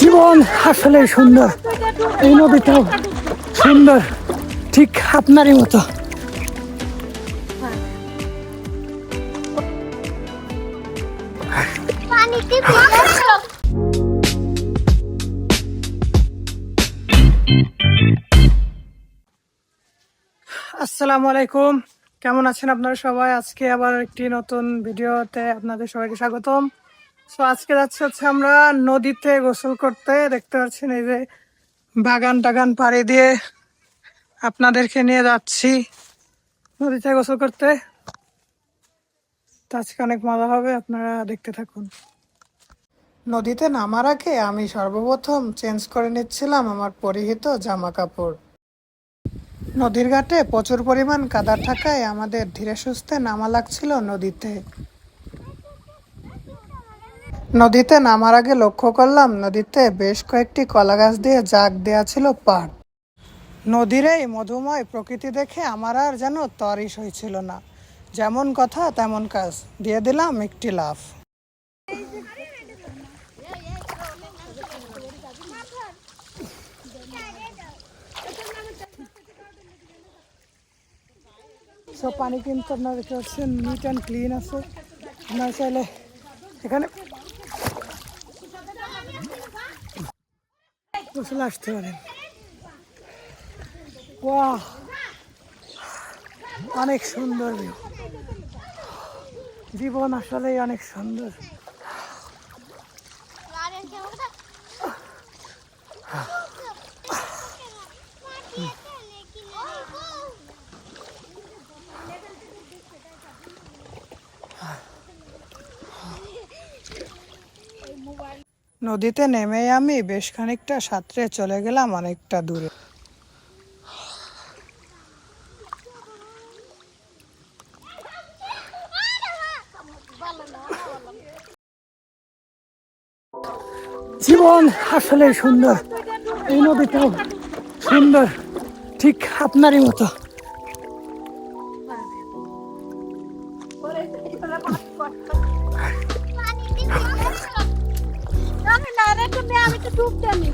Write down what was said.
জীবন আসলে সুন্দর। এই নদীটাও সুন্দর, ঠিক আপনারই মতো। আসসালামু আলাইকুম। কেমন আছেন আপনারা সবাই? আজকে আবার একটি নতুন ভিডিওতে আপনাদের সবাইকে স্বাগতম। সো আজকে যাচ্ছি হচ্ছে আমরা নদীতে গোসল করতে। দেখতে পাচ্ছেন এই যে বাগান টাগান পাড়ি দিয়ে আপনাদেরকে নিয়ে যাচ্ছি নদীতে গোসল করতে। আজকে অনেক মজা হবে, আপনারা দেখতে থাকুন। নদীতে নামার আগে আমি সর্বপ্রথম চেঞ্জ করে নিচ্ছিলাম আমার পরিহিত জামা কাপড় নদীর ঘাটে প্রচুর পরিমাণ কাদা থাকায় আমাদের ধীরে সুস্থে নামা লাগছিল নদীতে। নদীতে নামার আগে লক্ষ্য করলাম, নদীতে বেশ কয়েকটি কলা গাছ দিয়ে জাগ দেয়া ছিল পাড়। নদীর এই মধুময় প্রকৃতি দেখে আমার আর যেন তরিস হয়েছিল না। যেমন কথা, তেমন কাজ। দিয়ে দিলাম একটি লাফ। সব পানি কিন্তু আপনার দেখতে পাচ্ছেন নিট অ্যান্ড ক্লিন আছে। আপনারা চাইলে এখানে গোসলে আসতে পারেন বাহ! অনেক সুন্দর জীবন আসলেই অনেক সুন্দর। নদীতে নেমে আমি বেশ খানিকটা সাঁতরে চলে গেলাম অনেকটা দূরে। জীবন আসলে সুন্দর। এই নদীটাও সুন্দর। ঠিক আপনারই মতো। আমি তো ডুবতে নি